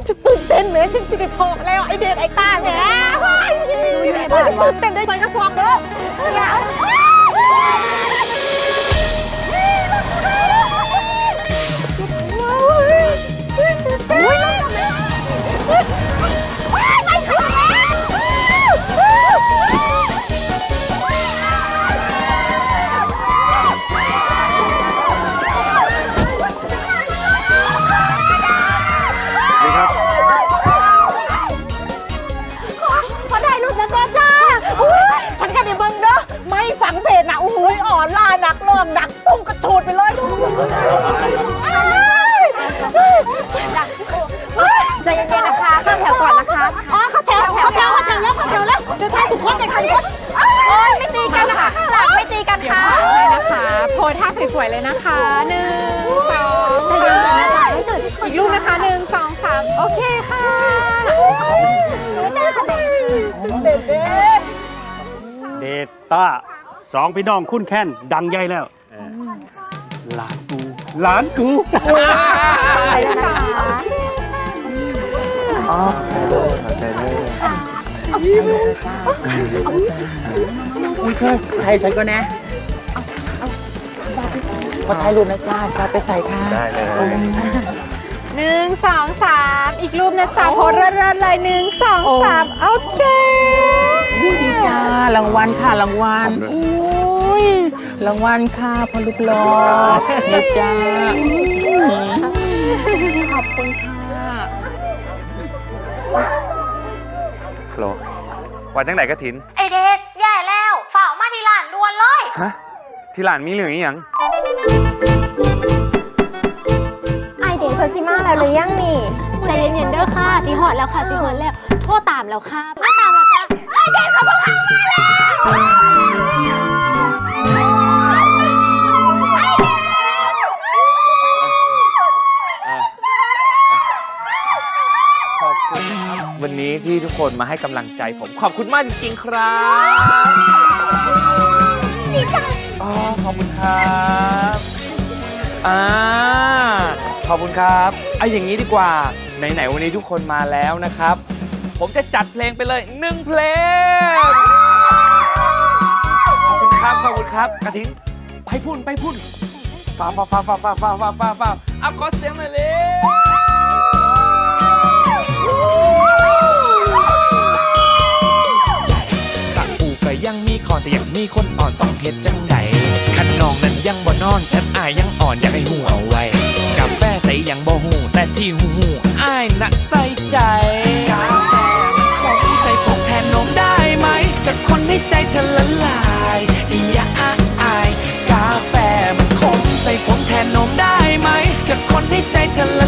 ยจะตื่นเต้นไหมฉันจะได้พอแล้วไอเด็กไอตาแหมตื่นเต้นด้วยใส่กระสอบเด้อ อได้รูปนั้นแน่จ้าอุ๊ยฉันกันในเบิงเด้อไม่ฝังเพจนะอุ้ยอ่อนล่านักเริ่มดักตุ้งกระชูดไปเลยใจเย็นๆนะคะข้ามแถวก่อนนะคะ อ๋อเข้าแถวเข้าแถวเข้าแถวแล้วเข้าแถวแล้วเดี๋ยวท้ายทุกคนจะทันคนโอ้ยไม่ตีกันนะคะหลังไม่ตีกันค่ะเลยนะคะ โพสท่าสวยๆเลยนะคะหนึ่งสองสามอีกรูปนะคะหนึ่งสองสามโอเคค่ะ ต้าสองพี่น้องคุ้นแค้นดังใหญ่แล้วหลานกูหลานกูอุ้ยเธอไทยฉันก็นะขอถ่ายรูปนะจ้าจ้าไปใส่ค่ะได้เลยหนึ่งสองสามอีกรูปนะจ๊ะโพสเรื่อยๆเลยหนึ่งสองสามโอเคดีจ้า วัลค่ะรางวัลอุ้ยรางวัลค่ะพอลูกหลอนะจ้าขอบคุณค่ะโหลว่าจังไหนกระถิน ไอเด็กแย่แล้ว ฝ่ามาที่หลานด่วนเลย ฮะ ที่หลานมีเหลืองอีหยังไอเด็กเซอร์ซิมาแล้วหรือยังนี่ใจเย็นๆเด้อค่ะสีหอดแล้วค่ะสีหอดแล้ว โทษตามแล้วค่ะ โทษตามแล้วจ้ะไอเด็กเขาบอกเขามาแล้วขอบคุณครับวันนี้ที่ทุกคนมาให้กำลังใจผมขอบคุณมากจริงๆครับดีใจอ๋อขอบคุณครับอ่าขอบคุณครับเอาอย่างนี้ดีกว่าไหนๆวันนี้ทุกคนมาแล้วนะครับ ผมจะจัดเพลงไปเลยหนึ่งเพลง ขอบคุณครับขอบคุณครับกระทิงไปพุ่นไปพุ่นฟ้าฟ้าฟ้าฟ้าฟ้าฟ้าฟ้าฟ้าฟ้าเอาขอเสียงหน่อยเลยกปูก็ยังมีคอนแต่อยากมีคนอ่อนต้องเฮ็ดจังใดคันน้องนั้นยังบ่นอนฉันอายยังอ่อนอยากให้หูเอาไว้ ธอละลายอียาอะอาย กาแฟมันขมใส่ผมแทนนมได้ไหม จะคนให้ใจเธอ